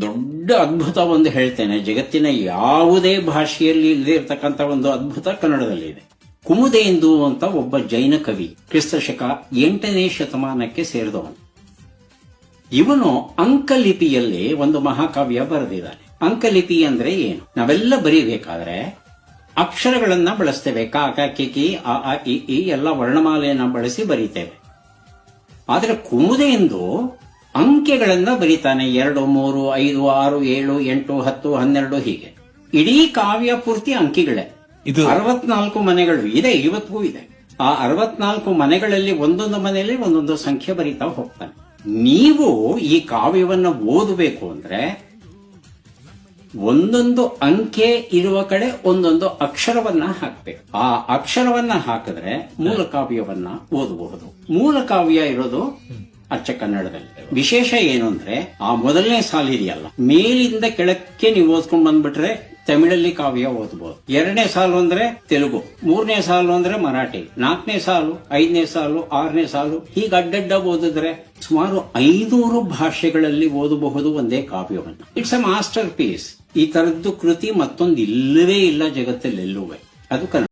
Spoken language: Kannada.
ದೊಡ್ಡ ಅದ್ಭುತ ಒಂದು ಹೇಳ್ತೇನೆ. ಜಗತ್ತಿನ ಯಾವುದೇ ಭಾಷೆಯಲ್ಲಿ ಇಲ್ಲದೆ ಇರತಕ್ಕಂಥ ಒಂದು ಅದ್ಭುತ ಕನ್ನಡದಲ್ಲಿದೆ ಕುಮುದೇಂದು ಅಂತ ಒಬ್ಬ ಜೈನ ಕವಿ ಕ್ರಿಸ್ತ ಶಕ ಎಂಟನೇ ಶತಮಾನಕ್ಕೆ ಸೇರಿದವನು. ಇವನು ಅಂಕಲಿಪಿಯಲ್ಲಿ ಒಂದು ಮಹಾಕಾವ್ಯ ಬರೆದಿದ್ದಾನೆ. ಅಂಕಲಿಪಿ ಅಂದ್ರೆ ಏನು? ನಾವೆಲ್ಲ ಬರೀಬೇಕಾದ್ರೆ ಅಕ್ಷರಗಳನ್ನ ಬಳಸ್ತೇವೆ. ಕ ಕ, ಕಿ ಅ ಆ ಇ ಎಲ್ಲ ವರ್ಣಮಾಲೆಯನ್ನ ಬಳಸಿ ಬರೀತೇವೆ. ಆದರೆ ಕುಮುದೆಂದು ಅಂಕೆಗಳನ್ನ ಬರೀತಾನೆ ಎರಡು ಮೂರು ಐದು ಆರು ಏಳು ಎಂಟು ಹತ್ತು ಹನ್ನೆರಡು ಹೀಗೆ. ಇಡೀ ಕಾವ್ಯ ಪೂರ್ತಿ ಅಂಕಿಗಳೇ. ಇದು ಅರವತ್ನಾಲ್ಕು ಮನೆಗಳು ಇದೆ ಇವತ್ತಿಗೂ ಇದೆ. ಆ ಅರವತ್ನಾಲ್ಕು ಮನೆಗಳಲ್ಲಿ ಒಂದೊಂದು ಮನೆಯಲ್ಲಿ ಒಂದೊಂದು ಸಂಖ್ಯೆ ಬರೀತಾ ಹೋಗ್ತಾನೆ. ನೀವು ಈ ಕಾವ್ಯವನ್ನ ಓದಬೇಕು ಅಂದ್ರೆ ಒಂದೊಂದು ಅಂಕೆ ಇರುವ ಕಡೆ ಒಂದೊಂದು ಅಕ್ಷರವನ್ನ ಹಾಕ್ಬೇಕು. ಆ ಅಕ್ಷರವನ್ನ ಹಾಕಿದ್ರೆ ಮೂಲ ಕಾವ್ಯವನ್ನ ಓದಬಹುದು. ಮೂಲ ಕಾವ್ಯ ಇರೋದು ಅಚ್ಚ ಕನ್ನಡದಲ್ಲಿ. ವಿಶೇಷ ಏನು ಅಂದ್ರೆ ಆ ಮೊದಲನೇ ಸಾಲು ಇದೆಯಲ್ಲ? ಮೇಲಿಂದ ಕೆಳಕ್ಕೆ ನೀವು ಓದ್ಕೊಂಡು ಬಂದ್ಬಿಟ್ರೆ ತಮಿಳಲ್ಲಿ ಕಾವ್ಯ ಓದಬಹುದು ಎರಡನೇ ಸಾಲು ಅಂದ್ರೆ ತೆಲುಗು, ಮೂರನೇ ಸಾಲು ಅಂದ್ರೆ ಮರಾಠಿ, ನಾಲ್ಕನೇ ಸಾಲು, ಐದನೇ ಸಾಲು, ಆರನೇ ಸಾಲು. ಹೀಗೆ ಅಡ್ಡಡ್ಡ ಓದಿದ್ರೆ ಸುಮಾರು ಐನೂರು ಭಾಷೆಗಳಲ್ಲಿ ಓದಬಹುದು ಒಂದೇ ಕಾವ್ಯವನ್ನು. ಇಟ್ಸ್ ಅ ಮಾಸ್ಟರ್ ಪೀಸ್ ಈ ತರದ್ದು ಕೃತಿ ಮತ್ತೊಂದು ಇಲ್ಲವೇ ಇಲ್ಲ ಜಗತ್ತಲ್ಲಿ ಎಲ್ಲುವೆ ಅದು ಕನ್ನಡ.